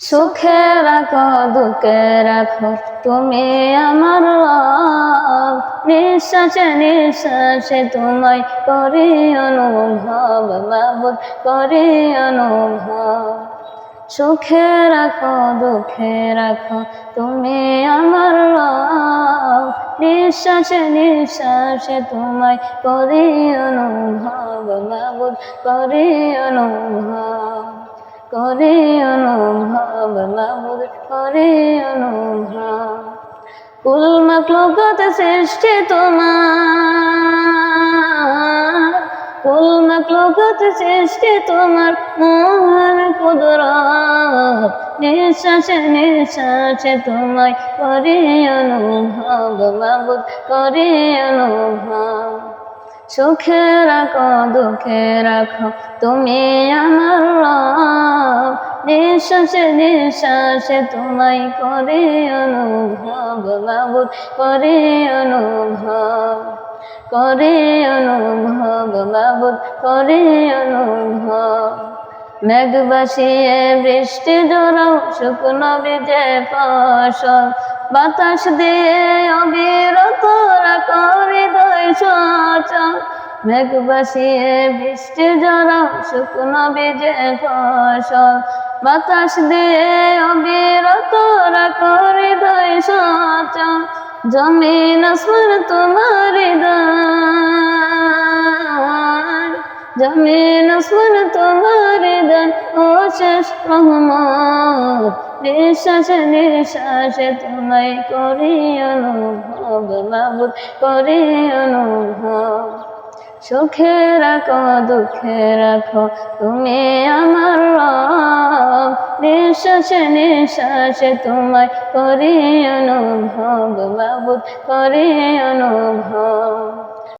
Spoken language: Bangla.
সুখে রাখো, দুঃখে রাখো। তুমি আমার রব। নিঃশ্বাসে নিঃশ্বাসে তোমায় করি অনুভব বাবুদ করি অনুভব। সুখে রাখো, দুঃখে রাখো, তুমি আমার রব। নিঃশ্বাসে নিঃশ্বাসে তোমায় করি অনুভব বাবুদ করি অনুভব। করে অনুভব মাহুদ করে অনুভব। কুল মখলুকত সৃষ্টি তোমার। কুল সৃষ্টি তোমার মোহন কুদরত। নিঃশ্বাসে নিঃশ্বাসে তোমায় করে অনুভব মাহুদ করে অনুভব। সুখে রাখো, দুঃখে রাখো। তুমি আমার নিঃশ্বাসে নিঃশ্বাসে তোমায় করে অনুভব বাবুদ করে অনুভব করে অনুভব বাবুদ করে অনুভব। মেঘ বাসিয়ে বৃষ্টি জোরাও শুকনো বিজে ফসল, বাতাস দিয়ে অবিরত মেঘ বাসিয়ে বৃষ্টি জোরাও শুকনো বিজে ফসল। বাতাস দিয়ে অবিরত রাখো হৃদয় সচল। জমিন আসমান তোমার জমিন আসমান তোমার দান ও শেষ নিঃশ্বাসে নিঃশ্বাসে তোমায় করি অনুভব বাবুদ করি অনুভব সুখে রাখো দুঃখে রাখো তুমি আমার রব নিঃশ্বাসে নিঃশ্বাসে তোমায় করি অনুভব বাবুদ করি অনুভব